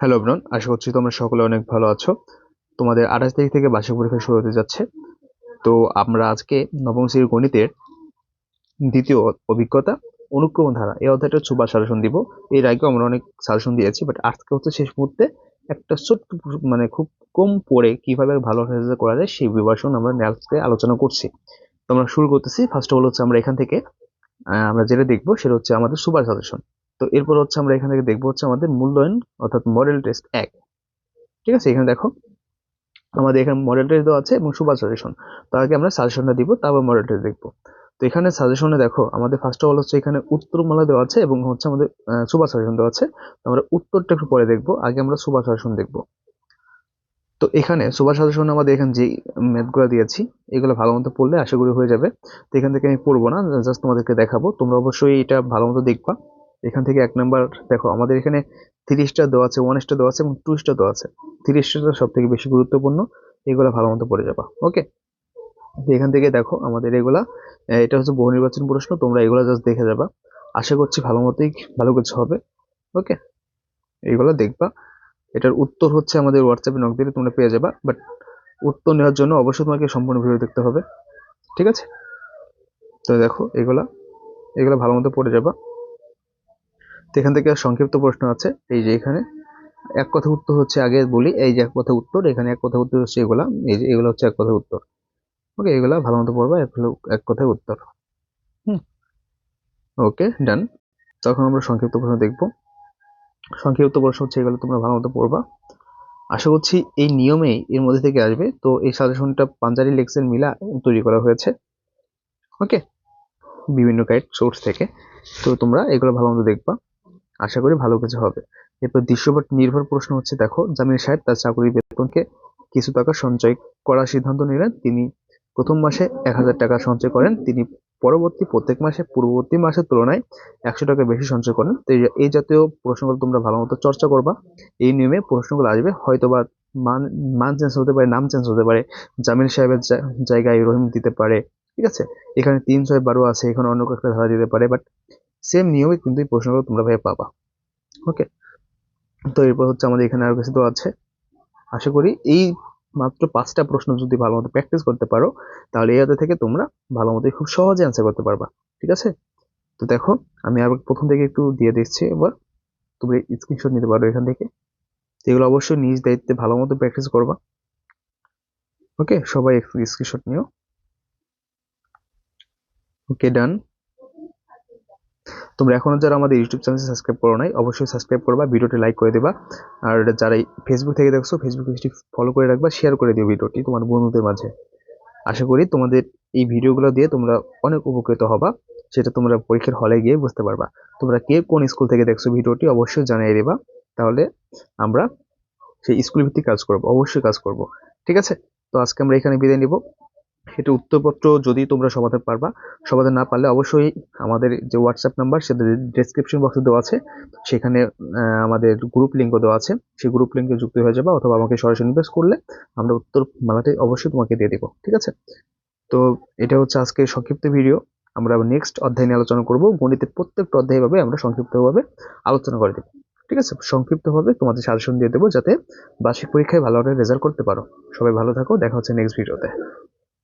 Hello everyone, আশা করছি তোমরা সকলে অনেক ভালো আছো। তোমাদের আঠাশ তারিখ থেকে বার্ষিক পরীক্ষা শুরু হতে যাচ্ছে। তো আমরা আজকে নবম শ্রেণির গণিতের দ্বিতীয় অভিজ্ঞতা, অনুক্রম ধারা, এই অধ্যায়টা সুপার সাজেশন দিব। এর আগেও আমরা অনেক সাজেশন দিয়েছি বাট আজকে হচ্ছে শেষ মুহূর্তে একটা ছোট্ট মানে খুব কম পড়ে কীভাবে ভালো করা যায় সেই বিভাষণ আমরা আজকে আলোচনা করছি। তো আমরা শুরু করতেছি। ফার্স্ট অফ অল হচ্ছে আমরা এখান থেকে আমরা যেটা দেখব সেটা হচ্ছে আমাদের সুপার সাজেশন। তো এরপর হচ্ছে আমরা এখান থেকে দেখব হচ্ছে আমাদের মূল্যায়ন, অর্থাৎ মডেল টেস্ট এক। ঠিক আছে? এখানে দেখো, আমাদের এখানে মডেল টেস্ট দেওয়া আছে এবং সুপার সাজেশন তো আগে আমরা সাজেশনটা দিব, তারপর মডেল টেস্ট দেখব। তো এখানে সাজেশনে দেখো, আমাদের ফার্স্ট অফ অল হচ্ছে এখানে উত্তরমালা দেওয়া আছে এবং হচ্ছে আমাদের সুপার সাজেশন দেওয়া আছে। আমরা উত্তরটা একটু পরে দেখব, আগে আমরা সুপার সাজেশন দেখব। তো এখানে সুপার সাজেশন আমাদের এখানে যে ম্যাথগুলো দিয়েছি, এগুলো ভালো মতো পড়লে আশা করি হয়ে যাবে। তো এখান থেকে আমি পড়ব না জাস্ট তোমাদেরকে দেখাবো। তোমরা অবশ্যই এটা ভালো মতো দেখবা। এখান থেকে এক নাম্বার, দেখো, আমাদের এখানে স্টার দেওয়া আছে ওয়ান স্টার দেওয়া আছে এবং টু স্টার দেওয়া আছে। স্টারটা সব থেকে বেশি গুরুত্বপূর্ণ, এগুলো ভালো মতো পড়ে যাবা ওকে এখান থেকে দেখো, আমাদের এগুলা এটা হচ্ছে বহু নির্বাচন প্রশ্ন, তোমরা এগুলো জাস্ট দেখে যাবা। আশা করছি ভালো মতোই, ভালো কিছু হবে ওকে এগুলো দেখবা। এটার উত্তর হচ্ছে আমাদের হোয়াটসঅ্যাপে নক দিলে তোমরা পেয়ে যাবা বাট উত্তর নেওয়ার জন্য অবশ্যই তোমাকে সম্পূর্ণ ভিডিও দেখতে হবে, ঠিক আছে? তো দেখো, এগুলা, এগুলো ভালো মতো পড়ে যাবা। তো এখান থেকে সংক্ষিপ্ত প্রশ্ন আছে এই যে এখানে। এক কথা উত্তর হচ্ছে আগে বলি এই যে এক কথা উত্তর এখানে এক কথা উত্তর হচ্ছে এগুলা এই যে এগুলো হচ্ছে এক কথা উত্তর। ওকে এগুলা ভালো মতো পড়বা এগুলো এক কথায় উত্তর। হুম। ওকে ডান তখন আমরা সংক্ষিপ্ত প্রশ্ন দেখব। সংক্ষিপ্ত প্রশ্ন হচ্ছে এগুলো তোমরা ভালো মতো পড়বা। আশা করছি এই নিয়মেই এর মধ্যে থেকে আসবে। তো এই সাজেশনটা পাঞ্জারি লেক্সের মিলা তৈরি করা হয়েছে। ওকে বিভিন্ন গাইড সোর্স থেকে। তো তোমরা এগুলো ভালো মতো দেখবা। আশা করি ভালো কিছু হবে। এরপর দৃশ্যপট নির্ভর প্রশ্ন হচ্ছে, দেখো, জামিল সাহেব তার চাকরির বেতনকে কিছু টাকা সঞ্চয় করার সিদ্ধান্ত নিলেন। তিনি প্রথম মাসে এক হাজার টাকা সঞ্চয় করেন। তিনি পরবর্তী প্রত্যেক মাসে, পূর্ববর্তী মাসের তুলনায় একশো টাকা বেশি সঞ্চয় করেন। তো এই- জাতীয় প্রশ্নগুলো তোমরা ভালো মতো চর্চা করবা। এই নিয়মে প্রশ্নগুলো আসবে। হয়তোবা মান মান চেঞ্জ হতে পারে, নাম চেঞ্জ হতে পারে, জামিল সাহেবের জায়গায় রহিম দিতে পারে, ঠিক আছে? এখানে তিন ছয় বারো আছে, এখানে অন্য একটা ধারা দিতে পারে বাট সেম নিয়মে কিন্তু এই প্রশ্নগুলো তোমরা ভাই পাবা। ওকে তো এরপর হচ্ছে আমাদের এখানে আরও কিছু তো আছে। আশা করি এই মাত্র পাঁচটা প্রশ্ন যদি ভালো মতো প্র্যাকটিস করতে পারো, তাহলে এই থেকে তোমরা ভালো মতো খুব সহজে অ্যান্সার করতে পারবা। ঠিক আছে? তো দেখো, আমি আবার প্রথম থেকে একটু দিয়ে দিচ্ছি এবার। তুমি স্ক্রিনশট নিতে পারো এখান থেকে। এগুলো অবশ্যই নিজ দায়িত্বে ভালো মতো প্র্যাকটিস করবা। ওকে সবাই একটু স্ক্রিনশট নিও। ওকে ডান তোমরা এখনও যারা আমাদের ইউটিউব চ্যানেল সাবস্ক্রাইব করো নাই, অবশ্যই সাবস্ক্রাইব করবা, ভিডিওটি লাইক করে দেবা, আর যারা ফেসবুক থেকে দেখছ ফেসবুক পেজটি ফলো করে রাখবা শেয়ার করে দিও ভিডিওটি তোমার বন্ধুদের মাঝে। আশা করি তোমাদের এই ভিডিওগুলো দিয়ে তোমরা অনেক উপকৃত হবা, সেটা তোমরা পরীক্ষার হলে গিয়ে বুঝতে পারবা। তোমরা কে কোন স্কুল থেকে দেখছ ভিডিওটি অবশ্যই জানিয়ে দেবা, তাহলে আমরা সেই স্কুল ভিত্তিক কাজ করব, অবশ্যই কাজ করব। ঠিক আছে? তো আজকে আমরা এখানে বিদায় নিব। এটা উত্তরপত্র যদি তোমরা সমাধান পারবা। সমাধান না পারলে অবশ্যই আমাদের যে হোয়াটসঅ্যাপ নাম্বার সেটা ডেসক্রিপশন বক্সে দেওয়া আছে। সেখানে আমাদের গ্রুপ লিঙ্কও দেওয়া আছে। সেই গ্রুপ লিঙ্কে যুক্ত হয়ে যাবা অথবা আমাকে সরাসরি ইনভেস্ট করলে আমরা উত্তর মালাটি অবশ্যই তোমাকে দিয়ে দেবো, ঠিক আছে? তো এটা হচ্ছে আজকে সংক্ষিপ্ত ভিডিও আমরা নেক্সট অধ্যায় নিয়ে আলোচনা করব। গণিতের প্রত্যেকটা অধ্যায় ভাবে আমরা সংক্ষিপ্তভাবে আলোচনা করে দেবো, ঠিক আছে? সংক্ষিপ্তভাবে তোমাদের সাজেশন দিয়ে দেবো যাতে বার্ষিক পরীক্ষায় ভালো রেজাল্ট করতে পারো। সবাই ভালো থাকো, দেখা হচ্ছে নেক্সট ভিডিওতে